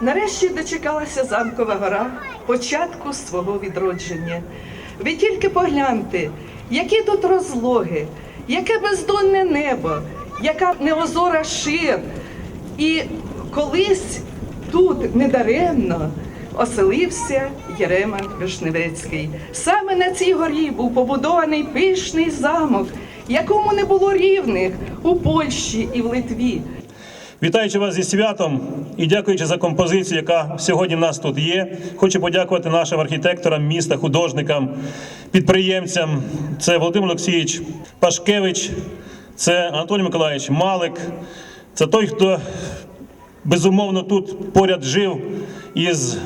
Нарешті дочекалася замкова гора початку свого відродження. Ви тільки погляньте, які тут розлоги, яке бездонне небо, яка неозора шир. І колись тут недаремно оселився Єреман Вишневецький. Саме на цій горі був побудований пишний замок, якому не було рівних у Польщі і в Литві. Вітаючи вас зі святом і дякуючи за композицію, яка сьогодні в нас тут є, хочу подякувати нашим архітекторам міста, художникам, підприємцям. Це Володимир Олексійович Пашкевич, це Анатолій Миколаївич Малик. Це той, хто безумовно тут поряд жив із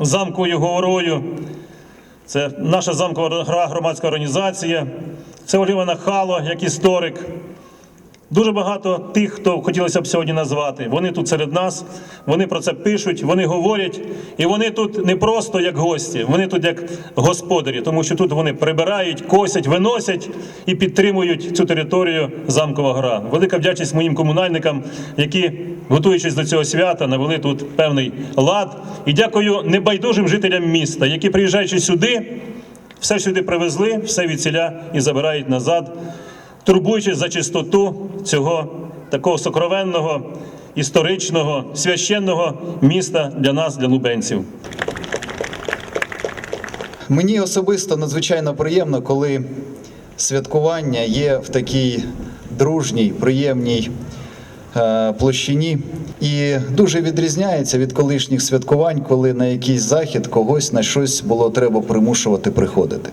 замковою горою. Це наша замкова громадська організація. Це Олівана Хало, як історик. Дуже багато тих, хто хотілося б сьогодні назвати. Вони тут серед нас, вони про це пишуть, вони говорять, і вони тут не просто як гості, вони тут як господарі, тому що тут вони прибирають, косять, виносять і підтримують цю територію замкова гора. Велика вдячність моїм комунальникам, які, готуючись до цього свята, навели тут певний лад. І дякую небайдужим жителям міста, які, приїжджаючи сюди, все сюди привезли, все від ціля і забирають назад турбуючись за чистоту цього такого сокровенного, історичного, священного міста для нас, для лубенців. Мені особисто надзвичайно приємно, коли святкування є в такій дружній, приємній е, площині і дуже відрізняється від колишніх святкувань, коли на якийсь захід когось на щось було треба примушувати приходити.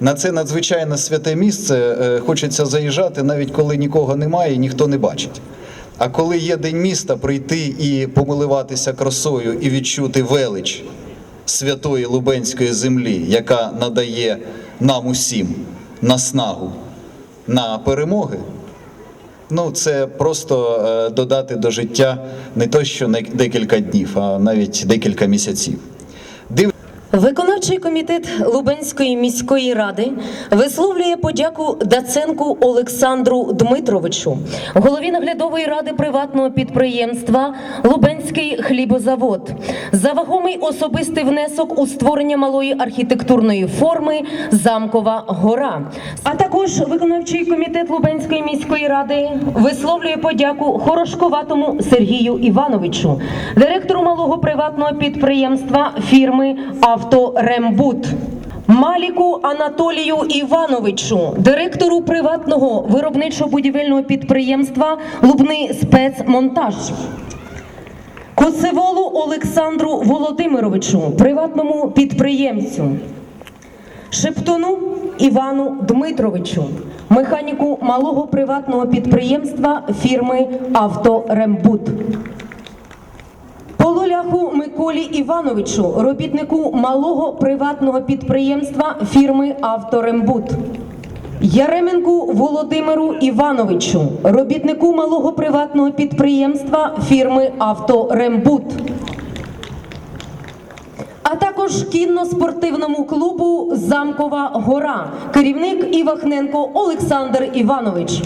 На це надзвичайно святе місце е, хочеться заїжджати, навіть коли нікого немає ніхто не бачить. А коли є день міста, прийти і помиливатися красою і відчути велич святої Лубенської землі, яка надає нам усім наснагу на перемоги. Ну, це просто е, додати до життя не то, що декілька днів, а навіть декілька місяців. Виконавчий комітет Лубенської міської ради висловлює подяку Даценку Олександру Дмитровичу, голові наглядової ради приватного підприємства Лубенський хлібозавод, за вагомий особистий внесок у створення малої архітектурної форми Замкова гора. А також виконавчий комітет Лубенської міської ради висловлює подяку Хорошковатому Сергію Івановичу, директору малого приватного підприємства фірми Авторембут. Маліку Анатолію Івановичу, директору приватного виробничо-будівельного підприємства Лубний спецмонтаж. Коцеволу Олександру Володимировичу, приватному підприємцю. Шептуну Івану Дмитровичу, механіку малого приватного підприємства фірми Авторембут. Пололяху Миколі Івановичу, робітнику малого приватного підприємства фірми Авторембут. Яременку Володимиру Івановичу, робітнику малого приватного підприємства фірми Авторембут. А також кінно-спортивному клубу Замкова гора, керівник Івахненко Олександр Іванович.